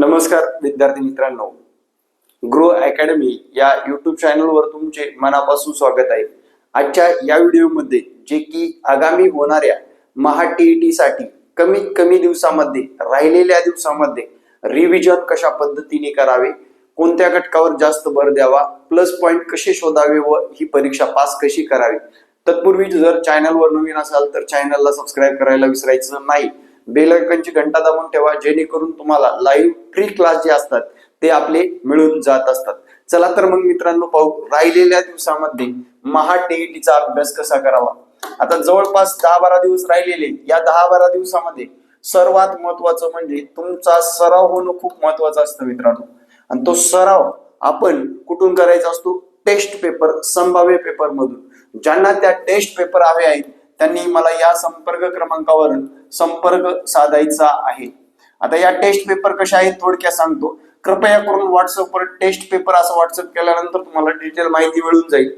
नमस्कार विद्यार्थी मित्रांनो. ग्रो अकॅडमी या युट्यूब चॅनलवर तुमचे मनापासून स्वागत आहे. आजच्या या व्हिडिओमध्ये जे की आगामी होणाऱ्या महा टी साठी कमीत कमी दिवसामध्ये राहिलेल्या दिवसामध्ये रिव्हिजन कशा पद्धतीने करावे कोणत्या घटकावर जास्त भर द्यावा प्लस पॉईंट कसे शोधावे व ही परीक्षा पास कशी करावी तत्पूर्वी जर चॅनलवर नवीन असाल तर चॅनलला सबस्क्राईब करायला विसरायचं नाही. बेलकांची घंटा दाबून ठेवा जेणेकरून तुम्हाला लाईव्ह फ्री क्लास जे असतात ते आपले मिळून जात असतात. चला तर मग मित्रांनो पाहू राहिलेल्या दिवसामध्ये महा टीईटीचा अभ्यास कसा करावा? आता जवळपास दहा बारा दिवस राहिलेले या दहा बारा दिवसामध्ये सर्वात महत्वाचं म्हणजे तुमचा सराव होणं खूप महत्वाचं असतं मित्रांनो. आणि तो सराव आपण कुठून करायचा असतो? टेस्ट पेपर संभाव्य पेपर मधून ज्यांना त्या टेस्ट पेपर हवे आहेत त्यांनी मला या संपर्क क्रमांकावर संपर्क साधायचा आहे. आता या टेस्ट पेपर कशा आहेत थोडक्यात सांगतो. कृपया करून व्हॉट्सअपवर टेस्ट पेपर असं व्हॉट्सअप केल्यानंतर तुम्हाला डिटेल माहिती मिळून जाईल.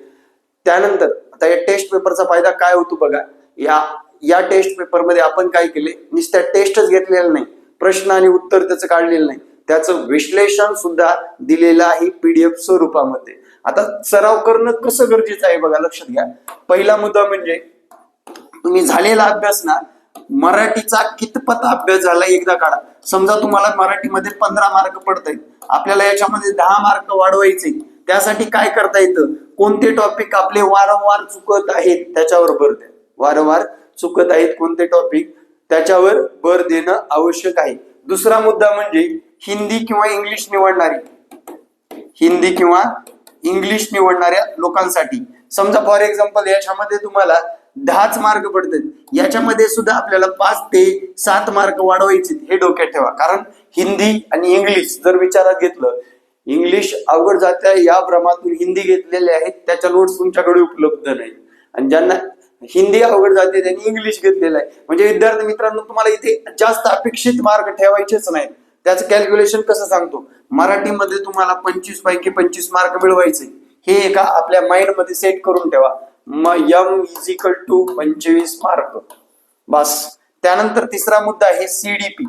त्यानंतर आता या टेस्ट पेपरचा फायदा काय होतो बघा. या या टेस्ट पेपरमध्ये आपण काय केले? नुसत्या टेस्टच घेतलेलं नाही. प्रश्न आणि उत्तर त्याचं काढलेलं नाही. त्याचं विश्लेषण सुद्धा दिलेलं आहे पीडीएफ स्वरूपामध्ये. आता सराव करणं कसं गरजेचं आहे बघा लक्षात घ्या. पहिला मुद्दा म्हणजे तुम्ही झालेला अभ्यास ना मराठीचा कितपत अभ्यास झाला एकदा काढा. समजा तुम्हाला मराठीमध्ये पंधरा मार्क पडतायत आपल्याला याच्यामध्ये दहा मार्क वाढवायचे त्यासाठी काय करता येतं? कोणते टॉपिक आपले वारंवार चुकत आहेत त्याच्यावर भर द्या. वारंवार चुकत आहेत कोणते टॉपिक त्याच्यावर भर देणं आवश्यक आहे. दुसरा मुद्दा म्हणजे हिंदी किंवा इंग्लिश निवडणारी. हिंदी किंवा इंग्लिश निवडणाऱ्या लोकांसाठी. समजा फॉर एक्झाम्पल याच्यामध्ये तुम्हाला दहाच मार्क पडतात. याच्यामध्ये सुद्धा आपल्याला पाच ते सात मार्क वाढवायचे हे डोक्यात ठेवा. कारण हिंदी आणि इंग्लिश जर विचारात घेतलं इंग्लिश अवघड जात्या या भ्रमातून हिंदी घेतलेले आहेत. त्याच्या नोट्स तुमच्याकडे उपलब्ध नाही आणि ज्यांना हिंदी अवघड जाते त्यांनी इंग्लिश घेतलेलं आहे. म्हणजे विद्यार्थी मित्रांनो तुम्हाला इथे जास्त अपेक्षित मार्क ठेवायचेच नाही त्याचं कॅल्क्युलेशन कसं सांगतो? मराठीमध्ये तुम्हाला पंचवीस पैकी पंचवीस मार्क मिळवायचे. हे एका आपल्या माइंडमध्ये सेट करून ठेवा. मग यम इक्वल टू पंचवीस मार्क बस. त्यानंतर तिसरा मुद्दा आहे सीडीपी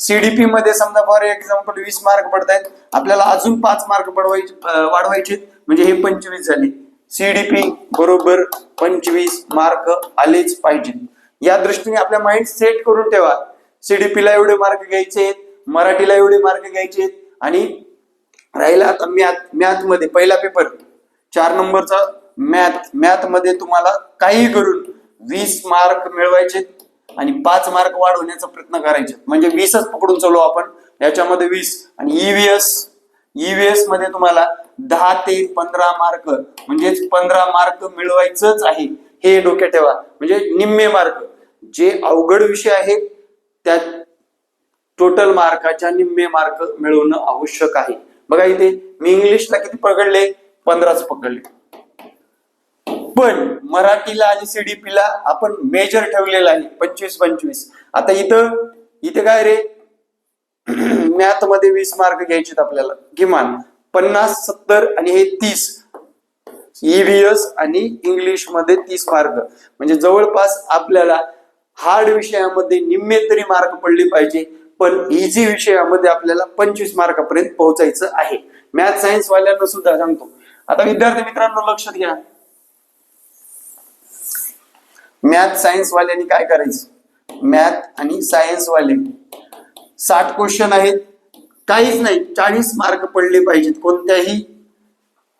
सीडीपी मध्ये समजा फॉर एक्झाम्पल वीस मार्क पडतायत आपल्याला अजून पाच मार्क पडवायचे वाढवायचे म्हणजे हे पंचवीस झाले. सीडीपी बरोबर पंचवीस मार्क आलेच पाहिजे. या दृष्टीने आपल्या माइंड सेट करून ठेवा. सीडीपी ला एवढे मार्क घ्यायचे आहेत मराठीला एवढे मार्क घ्यायचे आहेत. आणि राहिला आता मॅथ मॅथमध्ये पहिला पेपर चार नंबरचा मॅथ मॅथमध्ये तुम्हाला काही करून वीस मार्क मिळवायचे आणि पाच मार्क वाढवण्याचा प्रयत्न करायचे. म्हणजे वीसच पकडून चालू आपण. याच्यामध्ये वीस आणि ईव्हीएस ईव्हीएसमध्ये तुम्हाला दहा ते पंधरा मार्क म्हणजेच पंधरा मार्क मिळवायचंच आहे. हे डोक्यात ठेवा. म्हणजे निम्मे मार्क. जे अवघड विषय आहेत त्या टोटल मार्काच्या निम्मे मार्क मिळवणं आवश्यक आहे. बघा इथे मी इंग्लिशला किती पकडले? पंधराच पकडले. पण मराठीला आणि सीडीपीला आपण मेजर ठेवलेला आहे पंचवीस पंचवीस. आता इथं इथे काय रे? मॅथमध्ये वीस मार्क घ्यायचे आपल्याला. किमान पन्नास सत्तर आणि हे तीस. ईव्हीएस आणि इंग्लिशमध्ये तीस मार्क म्हणजे जवळपास आपल्याला हार्ड विषयामध्ये निम्मे तरी मार्क पडले पाहिजे पण इझी विषयामध्ये आपल्याला पंचवीस मार्कापर्यंत पोहोचायचं आहे. मॅथ सायन्स वाल्यांना सुद्धा सांगतो. आता विद्यार्थी मित्रांनो लक्षात घ्या. मॅथ सायन्सवाल्यांनी काय करायचं? मॅथ आणि सायन्स वाले. साठ क्वेश्चन आहेत. काहीच नाही. चाळीस मार्क पडले पाहिजेत कोणत्याही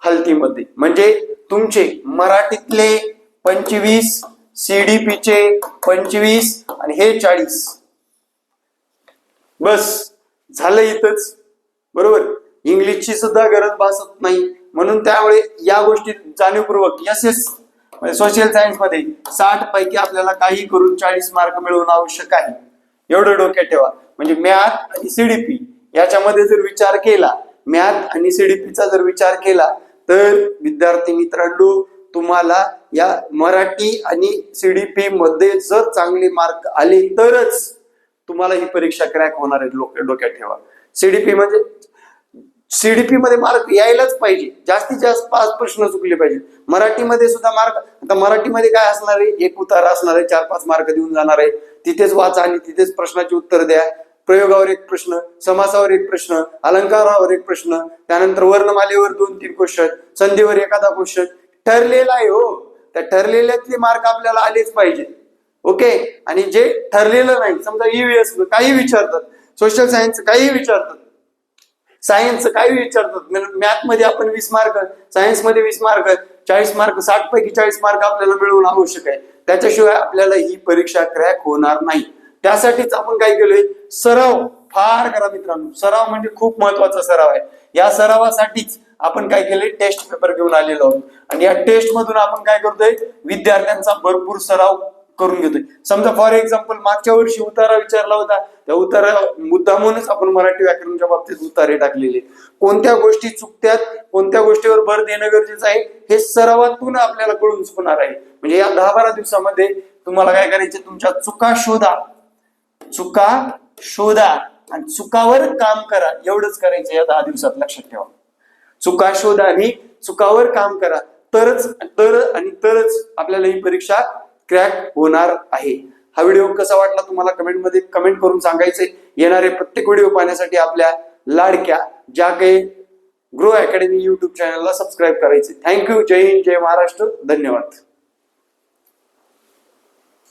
हलतीमध्ये. म्हणजे तुमचे मराठीतले पंचवीस सीडीपीचे पंचवीस आणि हे चाळीस. बस. झालं इथंच. बरोबर? इंग्लिशची सुद्धा गरज भासत नाही. म्हणून त्यामुळे या गोष्टी जाणीवपूर्वक एस एस म्हणजे सोशल सायन्समध्ये साठ पैकी आपल्याला काही करून चाळीस मार्क मिळवणं आवश्यक आहे. एवढं डोक्यात ठेवा. म्हणजे मॅथ आणि सीडीपी याच्यामध्ये जर विचार केला मॅथ आणि सीडीपीचा जर विचार केला तर विद्यार्थी मित्रांनो तुम्हाला या मराठी आणि सीडीपी मध्ये जर चांगले मार्क आले तरच तुम्हाला ही परीक्षा क्रॅक होणार आहे डोक्यात ठेवा. सीडीपी म्हणजे सीडीपी मध्ये मार्क यायलाच पाहिजे. जास्तीत जास्त पाच प्रश्न चुकले पाहिजे मराठीमध्ये सुद्धा मार्क आता मराठीमध्ये काय असणार आहे? एक उतार असणार आहे चार पाच मार्क देऊन जाणार आहे. तिथेच वाचा आणि तिथेच प्रश्नाची उत्तर द्या. प्रयोगावर एक प्रश्न समासावर एक प्रश्न अलंकारावर एक प्रश्न त्यानंतर वर्णमालेवर दोन तीन क्वेश्चन संधीवर एखादा क्वेश्चन ठरलेला आहे हो. त्या ठरलेल्यातले मार्क आपल्याला आलेच पाहिजे. ओके? आणि जे ठरलेलं नाही समजा ईव्हीएस काही विचारतात सोशल सायन्स काही विचारतात सायन्स काही विचारतात मॅथ म्हणजे मध्ये आपण वीस मार्क सायन्समध्ये वीस मार्क चाळीस मार्क साठ पैकी चाळीस मार्क आपल्याला मिळवणं आवश्यक आहे. त्याच्याशिवाय आपल्याला ही परीक्षा क्रॅक होणार नाही. त्यासाठीच आपण काय केलोय? सराव फार करा मित्रांनो. सराव म्हणजे खूप महत्त्वाचा सराव आहे. या सरावासाठीच आपण काय केलंय? टेस्ट पेपर घेऊन आलेलो आहोत. आणि या टेस्ट मधून आपण काय करतोय? विद्यार्थ्यांचा भरपूर सराव करून घेतोय. समजा फॉर एक्झाम्पल मागच्या वर्षी उतारा विचारला होता. त्या उतारा मुद्दामूनच आपण मराठी व्याकरणच्या बाबतीत उतारे टाकलेले. कोणत्या गोष्टी चुकत्यात कोणत्या गोष्टीवर भर देणं गरजेचं आहे हे सरावातून आपल्याला कळून चुकणार आहे. म्हणजे या दहा बारा दिवसामध्ये तुम्हाला काय करायचे तुमच्या चुका शोधा. चुका शोधा आणि चुकावर काम करा. एवढंच करायचं या दहा दिवसात. लक्षात ठेवा. चुका शोधा आणि चुकावर काम करा. तरच तर आणि तरच आपल्याला ही परीक्षा क्रॅक होणार आहे. हा व्हिडिओ कसा वाटला तुम्हाला कमेंटमध्ये कमेंट करून सांगायचे. येणारे प्रत्येक व्हिडिओ पाहण्यासाठी आपल्या लाडक्या ज्या काही ग्रो अकॅडमी युट्यूब चॅनलला सबस्क्राईब करायचे. थँक्यू जय हिंद जय महाराष्ट्र. धन्यवाद.